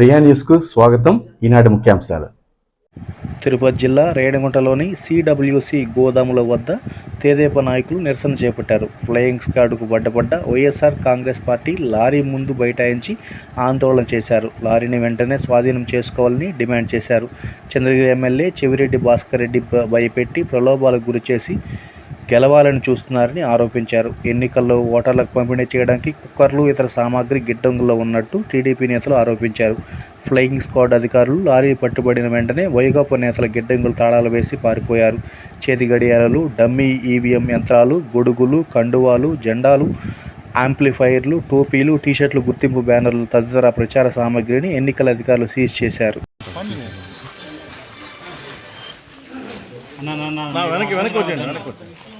ప్రియా న్యూస్కు స్వాగతం. ఈనాటి ముఖ్యాంశాలు. తిరుపతి జిల్లా రేణిగుంటలోని సిడబ్ల్యూసి గోదాముల వద్ద తేదేప నాయకులు నిరసన చేపట్టారు. ఫ్లయింగ్ స్క్వాడ్కు పడ్డపడ్డ వైఎస్ఆర్ కాంగ్రెస్ పార్టీ లారీ ముందు బైఠాయించి ఆందోళన చేశారు. లారీని వెంటనే స్వాధీనం చేసుకోవాలని డిమాండ్ చేశారు. చంద్రగిరి ఎమ్మెల్యే చెవిరెడ్డి భాస్కర్ రెడ్డి భయపెట్టి ప్రలోభాలకు గురిచేసి గెలవాలని చూస్తున్నారని ఆరోపించారు ఎన్నికల్లో ఓటర్లకు పంపిణీ చేయడానికి కుక్కర్లు ఇతర సామాగ్రి గిడ్డంగుల్లో ఉన్నట్టు టీడీపీ నేతలు ఆరోపించారు ఫ్లయింగ్ స్క్వాడ్ అధికారులు లారీ పట్టుబడిన వెంటనే వైకాపా నేతల గిడ్డంగులు తాళాలు వేసి పారిపోయారు చేతి గడియారాలు డమ్మీ ఈవీఎం యంత్రాలు గొడుగులు కండువాలు జెండాలు యాంప్లిఫైర్లు టోపీలు టీషర్ట్లు గుర్తింపు బ్యానర్లు తదితర ప్రచార సామాగ్రిని ఎన్నికల అధికారులు సీజ్ చేశారు వెనక్కి వెనక్కి వచ్చేయండి వెనక్కి వచ్చేయండి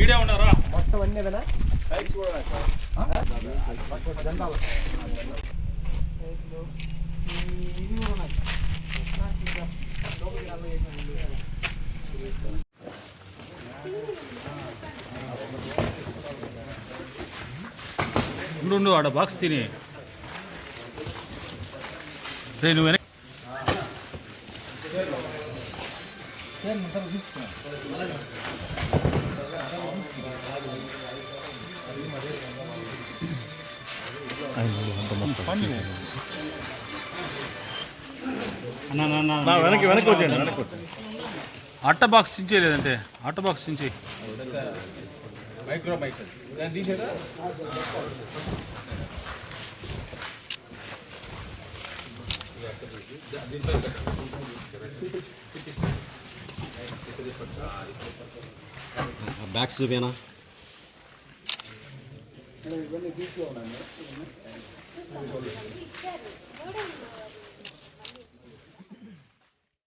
ఈడే ఉన్నారా? మొత్తం ఉండు ఉండు ఆడ బాక్స్ తిని. రే నువ్వు వెనక్కి వెనక్కి వెనక్కి వచ్చేయండి వెనక్కి వచ్చేయండి అట్ట బాక్స్ చించే లేదంటే అట్ట బాక్స్ చించే మైక్రో మైక్ చించి బ్యాగ్స్ చూపేనా